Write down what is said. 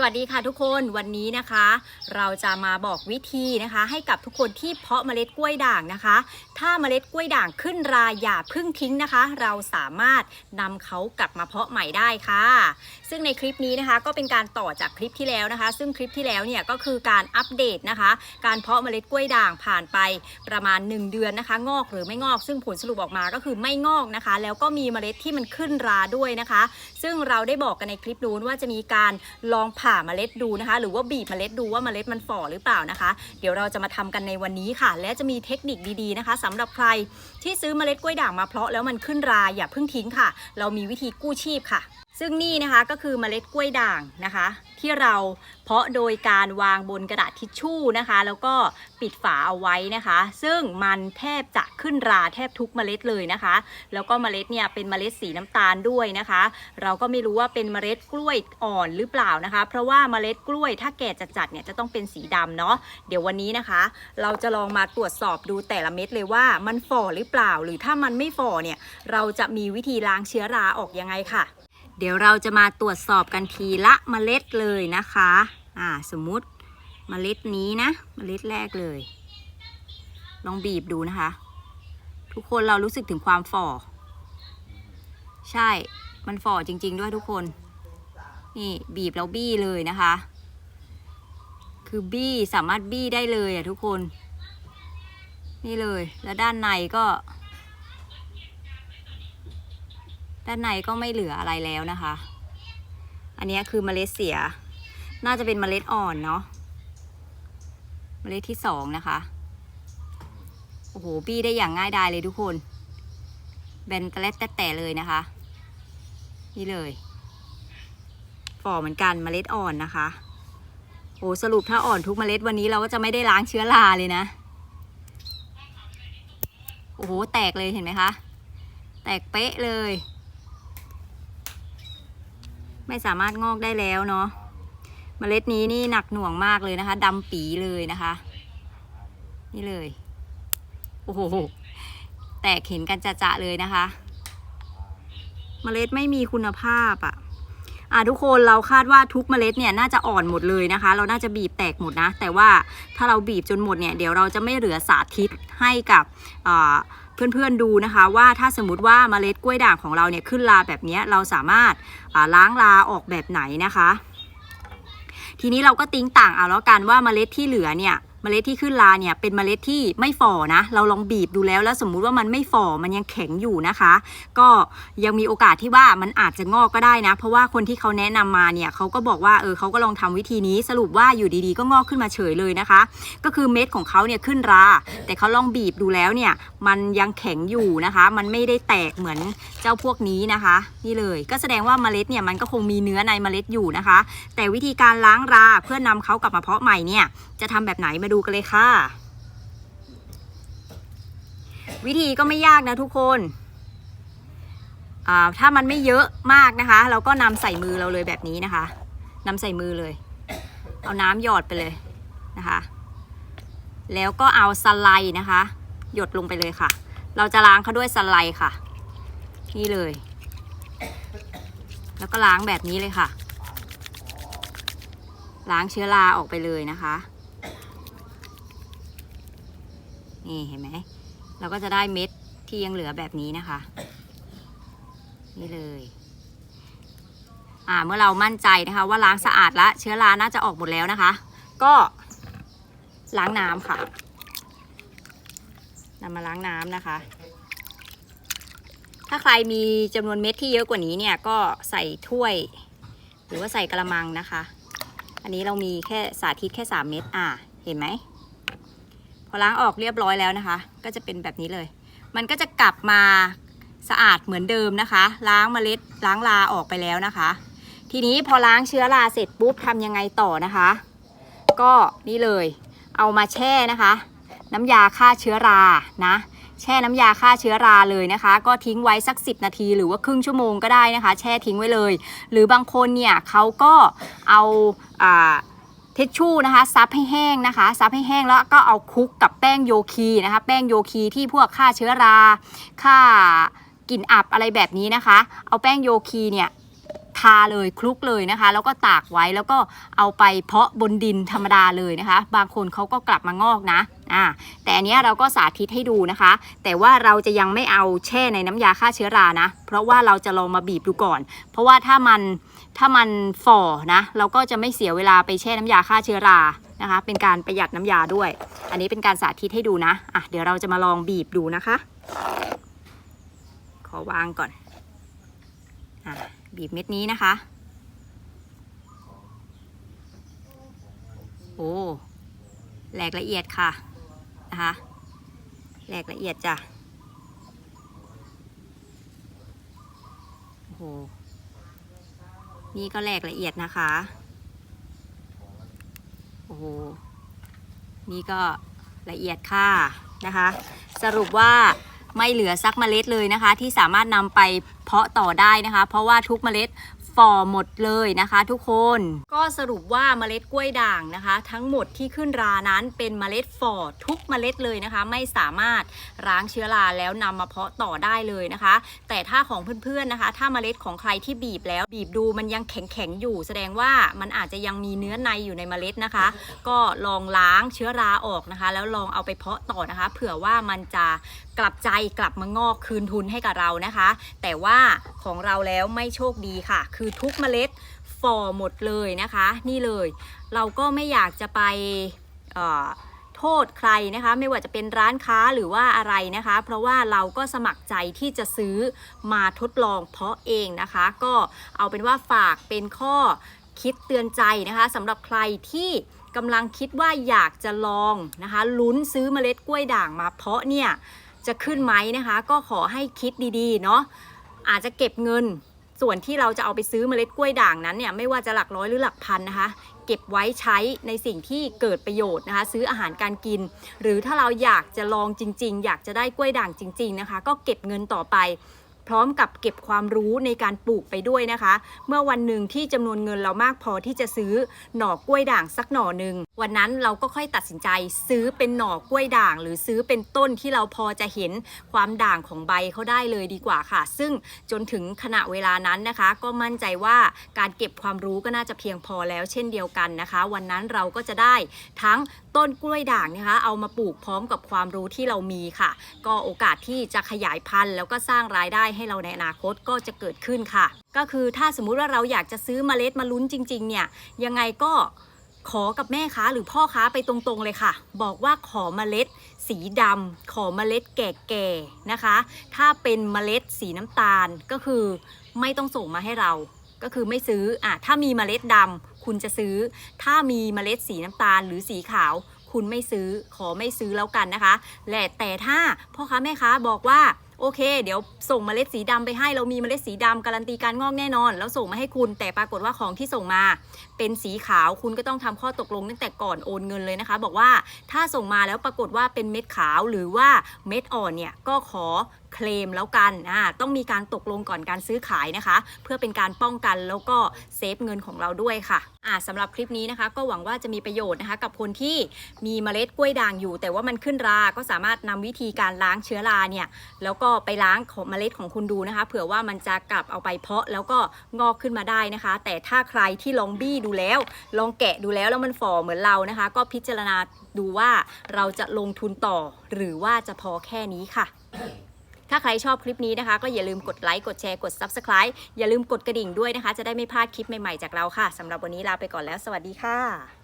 สวัสดีค่ะทุกคนวันนี้นะคะ เราจะมาบอกวิธีนะคะ ให้กับทุกคนที่เพาะเมล็ดกล้วยด่างนะคะ ถ้าเมล็ดกล้วยด่างขึ้นราอย่าเพึ่งทิ้งนะคะ เราสามารถนำเขากลับมาเพาะใหม่ได้ค่ะ ซึ่งในคลิปนี้นะคะก็เป็นการต่อจากคลิปที่แล้วนะคะ ซึ่งคลิปที่แล้วเนี่ยก็คือการอัปเดตนะคะ การเพาะเมล็ดกล้วยด่างผ่านไปประมาณ 1 เดือนนะคะ งอกหรือไม่งอก ซึ่งผลสรุปออกมาก็คือไม่งอกนะคะ แล้วก็มีเมล็ดที่มันขึ้นราด้วยนะคะ ซึ่งเราได้บอกกันในคลิปนู้นว่าจะมีการลองผ่าเมล็ดดูนะคะ หรือว่าบีบเมล็ดดูว่าเมล็ดมันฝ่อหรือเปล่านะคะ เดี๋ยวเราจะมาทำกันในวันนี้ค่ะ และจะมีเทคนิคดีๆนะคะสำหรับใครที่ซื้อเมล็ดกล้วยด่างมาเพาะแล้วมันขึ้นราอย่าเพิ่งทิ้งค่ะ เรามีวิธีกู้ชีพค่ะ ซึ่งนี่นะคะก็คือเมล็ดกล้วยด่างนะคะ ที่เราเพาะโดยการวางบนกระดาษทิชชู่นะคะ แล้วก็ปิดฝาเอาไว้นะคะ ซึ่งมันแทบจะขึ้นราแทบทุกเมล็ดเลยนะคะ แล้วก็เมล็ดเนี่ยเป็นเมล็ดสีน้ำตาลด้วยนะคะ เราก็ไม่รู้ว่าเป็นเมล็ดกล้วยอ่อนหรือเปล่านะคะ เพราะว่าเมล็ดกล้วยถ้าแก่จัดๆเนี่ยจะต้องเป็นสีดำเนาะเดี๋ยววันนี้นะคะ เราจะลองมาตรวจสอบดูแต่ละเม็ดเลยว่ามันฝ่อหรือเปล่า หรือถ้ามันไม่ฝ่อเนี่ยเราจะมีวิธีล้างเชื้อราออกยังไงค่ะ เดี๋ยวเราจะมาตรวจสอบกันทีละเมล็ดเลยนะคะ อ่า สมมุติเมล็ดนี้นะ เมล็ดแรกเลย ลองบีบดูนะคะ ทุกคนเรารู้สึกถึงความฝ่อ ใช่ มันฝ่อจริง ๆ ด้วยทุกคน นี่บีบแล้วบี้เลยนะคะ คือบี้สามารถบี้ได้เลยอะทุกคน นี่เลย แล้วด้านในก็ ด้านในก็ไม่เหลืออะไรแล้วนะคะ อันนี้คือเมล็ดเสีย น่าจะเป็นเมล็ดอ่อนเนาะ เมล็ดที่สองนะคะ โอ้โห บี้ได้อย่างง่ายดายเลยทุกคน แบนตะเล็ดแต่แต่เลยนะคะ นี่เลย ฝ่อเหมือนกันเมล็ดอ่อนนะคะ โอ้สรุปถ้าอ่อนทุกเมล็ดวันนี้เราก็จะไม่ได้ล้างเชื้อราเลยนะ โอ้โห แตกเลยเห็นไหมคะ แตกเป๊ะเลย ไม่สามารถงอกได้แล้วเนาะเมล็ดนี้นี่หนักหน่วงมากเลยนะคะดำปีเลยนะคะ นี่เลย โอ้โห แตกเห็นกันจะๆเลยนะคะเมล็ดไม่มีคุณภาพอะ่ะอะทุกคนเราคาดว่าทุกเมล็ดเนี่ยน่าจะอ่อนหมดเลยนะคะ เราน่าจะบีบแตกหมดนะ แต่ว่าถ้าเราบีบจนหมดเนี่ยเดี๋ยวเราจะไม่เหลือสาธิตให้กับอ่า เพื่อนๆดูนะคะว่าถ้าสมมติว่าเมล็ดกล้วยด่างของเราเนี่ยขึ้นลาแบบนี้เราสามารถาล้างลาออกแบบไหนนะคะ ทีนี้เราก็ติ้งต่างเอาแล้วกันว่าเมล็ดที่เหลือเนี่ย เมล็ดที่ขึ้นราเนี่ยเป็นเมล็ดที่ไม่ฝ่อนะ เราลองบีบดูแล้วแล้วสมมุติว่ามันไม่ฝ่อมันยังแข็งอยู่นะคะ ก็ยังมีโอกาสที่ว่ามันอาจจะงอกก็ได้นะ เพราะว่าคนที่เขาแนะนำมาเนี่ยเขาก็บอกว่าเออเขาก็ลองทำวิธีนี้สรุปว่าอยู่ดีๆ ก็งอกขึ้นมาเฉยเลยนะคะ ก็คือเม็ดของเขาเนี่ยขึ้นรา แต่เขาลองบีบดูแล้วเนี่ยมันยังแข็งอยู่นะคะ มันไม่ได้แตกเหมือนเจ้าพวกนี้นะคะ นี่เลยก็แสดงว่าเมล็ดเนี่ยมันก็คงมีเนื้อในเมล็ดอยู่นะคะ แต่วิธีการล้างราเพื่อนำเขากลับมาเพาะใหม่เนี่ยจะทำแบบไหนมาดูกันเลยค่ะ วิธีก็ไม่ยากนะทุกคนถ้ามันไม่เยอะมากนะคะ เราก็นำใส่มือเราเลยแบบนี้นะคะนำใส่มือเลย เอาน้ำหยอดไปเลยนะคะ แล้วก็เอาสไลด์นะคะ หยดลงไปเลยค่ะ เราจะล้างเขาด้วยสไลด์ค่ะ นี่เลย แล้วก็ล้างแบบนี้เลยค่ะ ล้างเชื้อราออกไปเลยนะคะ นี่เห็นไหม เราก็จะได้เม็ดที่ยังเหลือแบบนี้นะคะ นี่เลย อ่าเมื่อเรามั่นใจนะคะ ว่าล้างสะอาดแล้วเชื้อราน่าจะออกหมดแล้วนะคะ ก็ล้างน้ำค่ะนำมาล้างน้ำนะคะ ถ้าใครมีจำนวนเม็ดที่เยอะกว่านี้เนี่ยก็ใส่ถ้วย หรือว่าใส่กระมังนะคะ อันนี้เรามีแค่สาธิตแค่3เม็ดอ่าเห็นไหม พอล้างออกเรียบร้อยแล้วนะคะ ก็จะเป็นแบบนี้เลย มันก็จะกลับมาสะอาดเหมือนเดิมนะคะ ล้างเมล็ดล้างราออกไปแล้วนะคะ ทีนี้พอล้างเชื้อราเสร็จปุ๊บทำยังไงต่อนะคะ ก็นี่เลย เอามาแช่นะคะ น้ำยาฆ่าเชื้อรานะแช่น้ำยาฆ่าเชื้อราเลยนะคะ ก็ทิ้งไว้สัก 10 นาทีหรือว่าครึ่งชั่วโมงก็ได้นะคะ แช่ทิ้งไว้เลย หรือบางคนเนี่ยเขาก็เอาอ่า ทิชชู่นะคะซับให้แห้งนะคะซับให้แห้งแล้วก็เอาคลุกกับแป้งโยคีนะคะแป้งโยคีที่พวกฆ่าเชื้อราฆ่ากลิ่นอับอะไรแบบนี้นะคะ เอาแป้งโยคีเนี่ย ทาเลยคลุกเลยนะคะ แล้วก็ตากไว้แล้วก็เอาไปเพาะบนดินธรรมดาเลยนะคะ บางคนเขาก็กลับมางอกนะอ่าแต่อันนี้เราก็สาธิตให้ดูนะคะ แต่ว่าเราจะยังไม่เอาแช่ในน้ำยาฆ่าเชื้อรานะ เพราะว่าเราจะลองมาบีบดูก่อน เพราะว่าถ้ามันถ้ามันฝ่อนะเราก็จะไม่เสียเวลาไปแช่น้ำยาฆ่าเชื้อรานะคะ เป็นการประหยัดน้ำยาด้วย อันนี้เป็นการสาธิตให้ดูนะอะเดี๋ยวเราจะมาลองบีบดูนะคะ ขอวางก่อนอะ บีบเม็ดนี้นะคะ โอ้แหลกละเอียดค่ะนะคะแหลกละเอียดจ้ะโอ้โหนี่ก็แหลกละเอียดนะคะโอ้โหนี่ก็ละเอียดค่ะนะคะ สรุปว่า ไม่เหลือซักเมล็ดเลยนะคะ ที่สามารถนำไปเพาะต่อได้นะคะ เพราะว่าทุกเมล็ด ฝ่อหมดเลยนะคะทุกคน ก็สรุปว่าเมล็ดกล้วยด่างนะคะ ทั้งหมดที่ขึ้นรานั้นเป็นเมล็ดฝ่อทุกเมล็ดเลยนะคะ ไม่สามารถล้างเชื้อราแล้วนำมาเพาะต่อได้เลยนะคะ แต่ถ้าของเพื่อนๆนะคะ ถ้าเมล็ดของใครที่บีบแล้วบีบดูมันยังแข็งๆอยู่ แสดงว่ามันอาจจะยังมีเนื้อในอยู่ในเมล็ดนะคะ ก็ลองล้างเชื้อราออกนะคะ แล้วลองเอาไปเพาะต่อนะคะ เผื่อว่ามันจะกลับใจกลับมางอกคืนทุนให้กับเรานะคะ แต่ว่าของเราแล้วไม่โชคดีค่ะคือทุกเมล็ดฝ่อหมดเลยนะคะ นี่เลย เราก็ไม่อยากจะไปโทษใครนะคะ ไม่ว่าจะเป็นร้านค้าหรือว่าอะไรนะคะ เพราะว่าเราก็สมัครใจที่จะซื้อมาทดลองเพาะเองนะคะ ก็เอาเป็นว่าฝากเป็นข้อคิดเตือนใจนะคะสำหรับใครที่กำลังคิดว่าอยากจะลองนะคะลุ้นซื้อเมล็ดกล้วยด่างมาเพาะเนี่ยจะขึ้นไหมนะคะ ก็ขอให้คิดดีๆเนาะอาจจะเก็บเงิน ส่วนที่เราจะเอาไปซื้อเมล็ดกล้วยด่างนั้นเนี่ยไม่ว่าจะหลักร้อยหรือหลักพันนะคะ เก็บไว้ใช้ในสิ่งที่เกิดประโยชน์นะคะ ซื้ออาหารการกิน หรือถ้าเราอยากจะลองจริง ๆ อยากจะได้กล้วยด่างจริง ๆนะคะ ก็เก็บเงินต่อไป พร้อมกับเก็บความรู้ในการปลูกไปด้วยนะคะ เมื่อวันหนึ่งที่จำนวนเงินเรามากพอที่จะซื้อหน่อกล้วยด่างสักหน่อหนึ่งวันนั้นเราก็ค่อยตัดสินใจซื้อเป็นหน่อกล้วยด่าง หรือซื้อเป็นต้นที่เราพอจะเห็นความด่างของใบเขาได้เลยดีกว่าค่ะ ซึ่งจนถึงขณะเวลานั้นนะคะ ก็มั่นใจว่าการเก็บความรู้ก็น่าจะเพียงพอแล้วเช่นเดียวกันนะคะ วันนั้นเราก็จะได้ทั้งต้นกล้วยด่างนะคะ เอามาปลูกพร้อมกับความรู้ที่เรามีค่ะ ก็โอกาสที่จะขยายพันธุ์แล้วก็สร้างรายได้ใให้เราในอนาคตก็จะเกิดขึ้นค่ะ ก็คือถ้าสมมุติว่าเราอยากจะซื้อเมล็ดมาลุ้นจริง ๆ เนี่ยยังไงก็ขอกับแม่ค้าหรือพ่อค้าไปตรงๆเลยค่ะ บอกว่าขอเมล็ด สีดำขอเมล็ดแก่ๆนะคะ ถ้าเป็นเมล็ดสีน้ำตาลก็คือไม่ต้องส่งมาให้เรา ก็คือไม่ซื้ออะถ้ามีเมล็ดดำคุณจะซื้อ ถ้ามีเมล็ดสีน้ำตาลหรือสีขาว คุณไม่ซื้อขอไม่ซื้อแล้วกันนะคะและแต่ถ้าพ่อค้าแม่ค้าบอกว่า โอเค เดี๋ยวส่งเมล็ดสีดำไปให้เรามีเมล็ดสีดำการันตีการงอกแน่นอน แล้วส่งมาให้คุณแต่ปรากฏว่าของที่ส่งมา เป็นสีขาวคุณก็ต้องทำข้อตกลงตั้งแต่ก่อนโอนเงินเลยนะคะ บอกว่าถ้าส่งมาแล้วปรากฏว่าเป็นเม็ดขาวหรือว่าเม็ดอ่อนเนี่ยก็ขอเคลมแล้วกันอ่าต้องมีการตกลงก่อนการซื้อขายนะคะ เพื่อเป็นการป้องกันแล้วก็เซฟเงินของเราด้วยค่ะอ่าสำหรับคลิปนี้นะคะ ก็หวังว่าจะมีประโยชน์นะคะ กับคนที่มีเมล็ดกล้วยด่างอยู่ แต่ว่ามันขึ้นราก็สามารถนำวิธีการล้างเชื้อราเนี่ยแล้วก็ไปล้างของเมล็ดของคุณดูนะคะ เผื่อว่ามันจะกลับเอาไปเพาะแล้วก็งอกขึ้นมาได้นะคะ แต่ถ้าใครที่ลองบี้ดูแล้ว ลองแกะดูแล้วแล้วมันฝ่อเหมือนเรานะคะ ก็พิจารณาดูว่าเราจะลงทุนต่อหรือว่าจะพอแค่นี้ค่ะ ถ้าใครชอบคลิปนี้นะคะ ก็อย่าลืมกดไลค์กดแชร์กด Subscribe อย่าลืมกดกระดิ่งด้วยนะคะ จะได้ไม่พลาดคลิปใหม่ๆจากเราค่ะสำหรับวันนี้ลาไปก่อนแล้ว สวัสดีค่ะ